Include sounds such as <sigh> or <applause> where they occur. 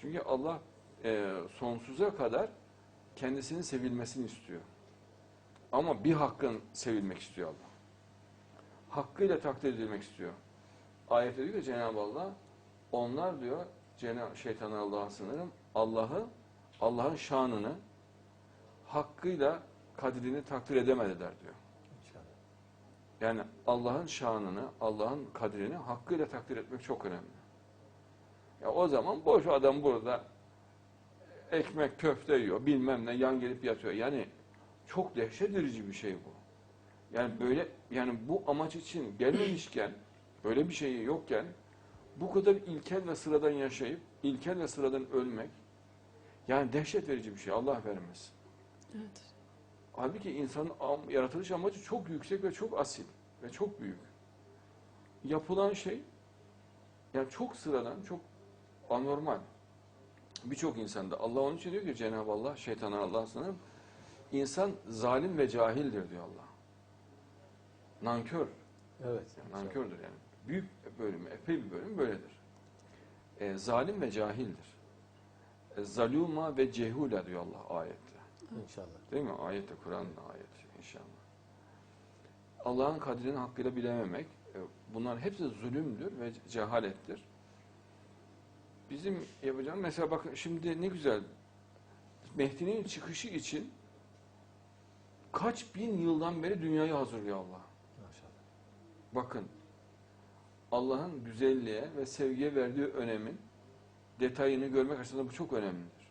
Çünkü Allah e, sonsuza kadar kendisinin sevilmesini istiyor. Ama bir hakkın sevilmek istiyor Allah. Hakkıyla takdir edilmek istiyor. Ayette diyor ki Cenab-ı Allah onlar diyor şeytanı Allah'a sınırım Allah'ı Allah'ın şanını hakkıyla kadrini takdir edemediler diyor. Yani Allah'ın şanını, Allah'ın kadrini hakkıyla takdir etmek çok önemli. Ya o zaman boş adam burada ekmek köfte yiyor, bilmem ne yan gelip yatıyor. Yani çok dehşet verici bir şey bu. Yani böyle yani bu amaç için gelmemişken, <clears throat> böyle bir şey yokken bu kadar ilkel ve sıradan yaşayıp ilkel ve sıradan ölmek yani dehşet verici bir şey. Allah vermesin. Evet. Halbuki insanın yaratılış amacı çok yüksek ve çok asil ve çok büyük. Yapılan şey yani çok sıradan, çok anormal. Birçok insanda Allah onun için diyor ki Cenab-ı Allah, şeytana Allah sanırım, insan zalim ve cahildir diyor Allah. Nankör, Evet. yani nankördür yani. Büyük bölümü, epey bir bölüm böyledir. E, zalim ve cahildir. E, zaluma ve cehula diyor Allah ayette. İnşallah. Değil mi? Ayette Kur'an'ın ayeti inşallah. Allah'ın kadrini hakkıyla bilememek, e, bunların hepsi zulümdür ve cehalettir. Bizim yapacağımız, mesela bakın şimdi ne güzel, Mehdi'nin çıkışı için kaç bin yıldan beri dünyayı hazırlıyor Allah. Maşallah. Bakın, Allah'ın güzelliğe ve sevgiye verdiği önemin detayını görmek açısından bu çok önemlidir.